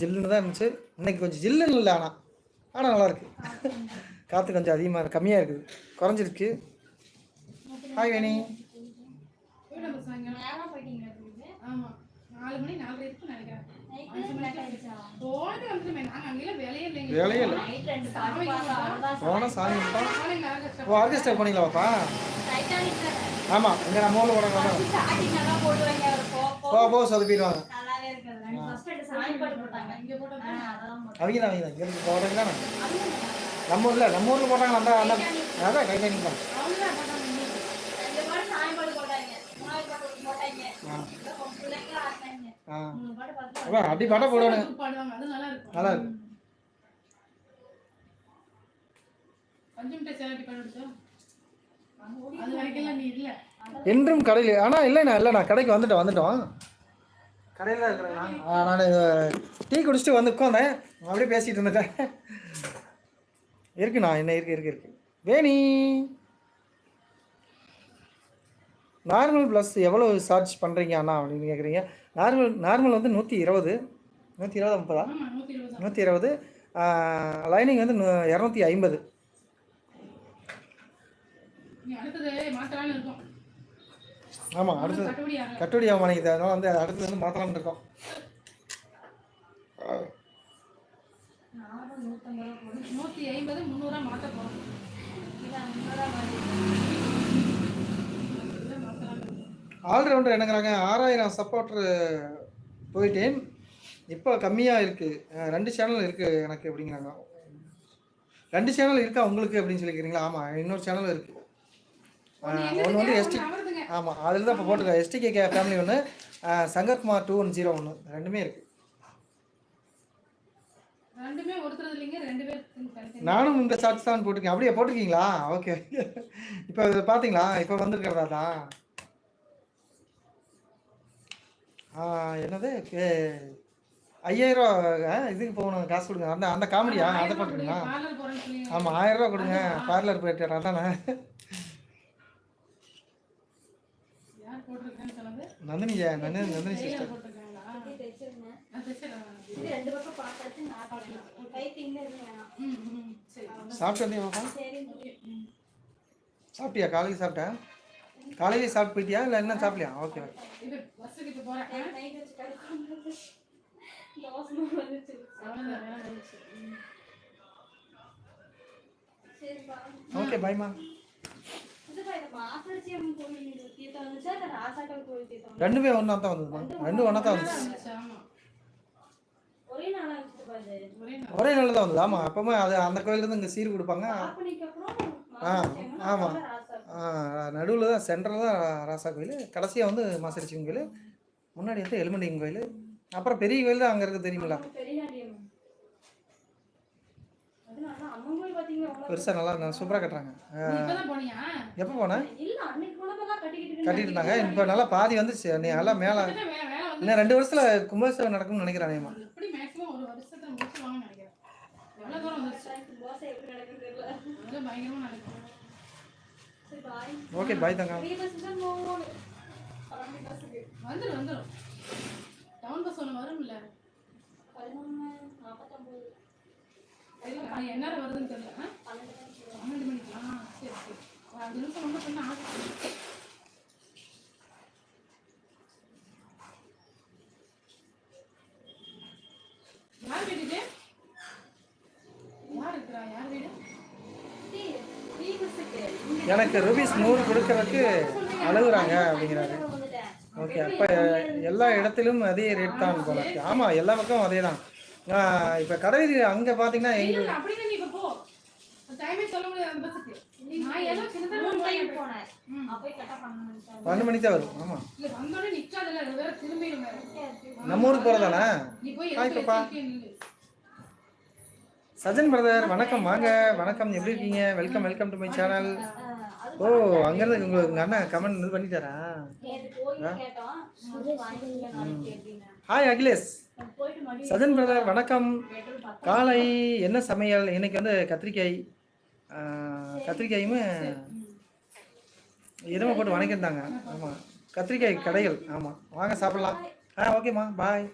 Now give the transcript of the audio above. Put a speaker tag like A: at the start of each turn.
A: ஜில்லுன்னு தான் இருந்துச்சு. இன்னைக்கு கொஞ்சம் ஜில்லுன்னு இல்லை ஆனால் ஆனால் நல்லா இருக்கு. காற்று கொஞ்சம் அதிகமாக கம்மியாக இருக்குது. குறைஞ்சிருக்கு. ஹாய் வேணி
B: வேலையே
A: இல்லை. சாமி
B: கஷ்டம்.
A: ஓ ஆர்கெஸ்ட்ரா போனீங்களா பாப்பா?
C: டைட்டானிக்
A: ஆமாம் இங்கே நம்ம ஊரில் போனாங்க
C: ஸ்டார்டிங் நல்லா போடுவாங்க ஒரு போ போ
A: போ போ சொதப்பிடுவாங்க. அவங்க தான் அவங்க தான். இங்கே நம்ம ஊரில் நம்ம ஊரில் போட்டாங்க அந்த அந்த அதான் தான் போடணும்
B: நல்லா
A: இருக்கு என்றும் கடையில் ஆனால் இல்லைண்ணா இல்லைண்ணா. கடைக்கு வந்துட்டோம் வந்துட்டோம். கடையில் இருக்கிறேண்ணா. நான் டீ குடிச்சிட்டு வந்து உட்காந்தேன். அப்படியே பேசிகிட்டு இருந்துட்டேன். இருக்குண்ணா என்ன இருக்கு இருக்கு இருக்கு. வேணி. நார்மல் ப்ளஸ் எவ்வளோ சார்ஜ் பண்ணுறீங்க அண்ணா அப்படின்னு கேட்குறீங்க நார்மல் நார்மல் வந்து நூற்றி இருபது. நூற்றி இருபது முப்பதா. நூற்றி இருபது. லைனிங் வந்து இரநூத்தி ஐம்பது.
B: அடுத்தது இருக்கும்.
A: ஆமாம் அடுத்தது
B: கட்டுப்படி
A: ஆக மாட்டேங்குது அதனால வந்து அடுத்தது வந்து மாற்றலாம்னு இருக்கோம்.
B: ஐம்பது.
A: ஆல்ரவுண்டர் என்னங்கிறாங்க? ஆறாயிரம் சப்போர்ட்ரு போயிட்டேன். இப்போ கம்மியாக இருக்குது ரெண்டு சேனல் இருக்குது எனக்கு அப்படிங்கிறாங்க. ரெண்டு சேனல் இருக்கா உங்களுக்கு அப்படின்னு சொல்லிக்கிறீங்களா? ஆமாம் இன்னொரு சேனல் இருக்குது ஒன்று வந்து எஸ்டி ஆமாம் அதில் தான் இப்போ போட்டிருக்கேன் எஸ்டிகே கே ஃபேமிலி ஒன்று சங்கர்குமார் டூ ஒன் ஜீரோ ஒன்று ரெண்டுமே இருக்குது நானும் இந்த ஷார்ட்ஸ் தான் போட்டிருக்கேன். அப்படியே போட்டிருக்கீங்களா? ஓகே. இப்போ பார்த்தீங்களா இப்போ வந்திருக்கிறதா தான் என்னது? ஐயாயிரம் ரூபா இதுக்கு போகணும் காசு கொடுங்க. அந்த அந்த காமெடியா அதை போட்டுருங்களா ஆமாம் ஆயிரம் ரூபா கொடுங்க. பார்லர் போயிட்டு அதானே
B: யார் போட்டிருக்கேன்னு சொன்னது.
A: நந்தினி நந்தினி நந்தினி சிஸ்டர் சாப்பிட்டு
C: சரி
A: சாப்பிட்டியா காலையில் சாப்பிட்டேன் காலையிலே சாப்பிட்டு போயிட்டியா? இல்லை என்ன சாப்பிடலையா? ஓகே பாய்மா ரெண்டுமே ஒன்றா தான் வந்ததுமா ரெண்டும் ஒன்றா தான் வந்துச்சு.
B: ஆமா.
C: ஒரே நாளா
A: தான் வந்தது ஆமாம் அப்போமே அது அந்த கோயிலேருந்து இங்கே சீர் கொடுப்பாங்க. ஆ, ஆமா. நடுவில் தான் சென்டரில் தான் ராசா கோயில். கடைசியாக வந்து மாசரிச்சிவன் கோயில். முன்னாடி வந்து எலுமண்டியன் கோயில். அப்புறம் பெரிய கோயில் தான் அங்கே இருக்குது தெரியுமில்ல
C: பெரியாடியம் அது நல்லா அம்மன் கோயில் பாத்தீங்களா அவ்வளவு
A: பெருசாக நல்லா நான் சூப்பராக கட்டுறாங்க. எப்போ போனேன்
C: இல்ல அன்னைக்கு போனப்பெல்லாம் கட்டிக்கிட்டு
A: கட்டிட்டு இருந்தாங்க இப்போ நல்லா பாதி வந்துச்சு நீ எல்லாம் மேலே இன்னும் ரெண்டு வருஷத்தில் கும்பாபிஷேகம் நடக்கும்னு நினைக்கிறேன் நேமா
C: இருந்தாங்க.
A: ஓகே பாய் தங்க
B: வந்துடும் வந்துடும் டவுன் பஸ் ஒன்று வரும்ல?
C: பதினொன்று நாற்பத்தொம்பது
B: என்ன வருதுன்னு தெரியல.
C: பன்னெண்டு மணிக்கு?
B: ஆ சரி சரி. அஞ்சு நிமிஷம் பண்ண யார் வீடு யார் இருக்கிறா? யார் வீடு?
A: எனக்கு ருபீஸ் நூறு கொடுக்கறதுக்கு அழுகுறாங்க அப்படிங்கிறாரு. ஓகே அப்போ எல்லா இடத்திலும் அதே ரேட் தான் போல ஆமாம் எல்லா பக்கமும் அதே தான் இப்போ கடை அங்கே பார்த்தீங்கன்னா
B: இல்ல
A: எங்க
B: இல்ல அப்படின்னு நீ இப்ப போ. டைமே சொல்ல முடியாது அந்த பஸ்ஸுக்கு நான் ஏதோ சின்னதா
C: மூணு டைம்
B: போனேன்
C: போனேன்.
B: ம்.
C: அப்போய் கரெக்டாக பன்னெண்டு
A: மணிக்கு தான் வரும்
B: வேற
A: நம்ம ஊருக்கு போகிறதானே
B: நீ போய்
A: ஹாய்
B: எதுக்கு
A: பாப்பா.
B: வச்சிருக்கே நில்லு.
A: சஜன் பிரதர் வணக்கம். வாங்க. வணக்கம். எப்படி இருக்கீங்க? Welcome welcome to my channel ஓ அங்கேருந்து உங்க உங்கள் அண்ணன் கமெண்ட் இது பண்ணிட்டாரா? ஹாய் அகிலேஷ். சஜன் பிரதர் வணக்கம். காலை என்ன சமையல்? இன்னைக்கு வந்து கத்திரிக்காய் கத்திரிக்காயும் எதுவும் போட்டு வணக்கியிருந்தாங்க. ஆமாம் கத்திரிக்காய் கடைகள். ஆமாம் வாங்க சாப்பிட்லாம். ஆ ஓகேம்மா. பாய்.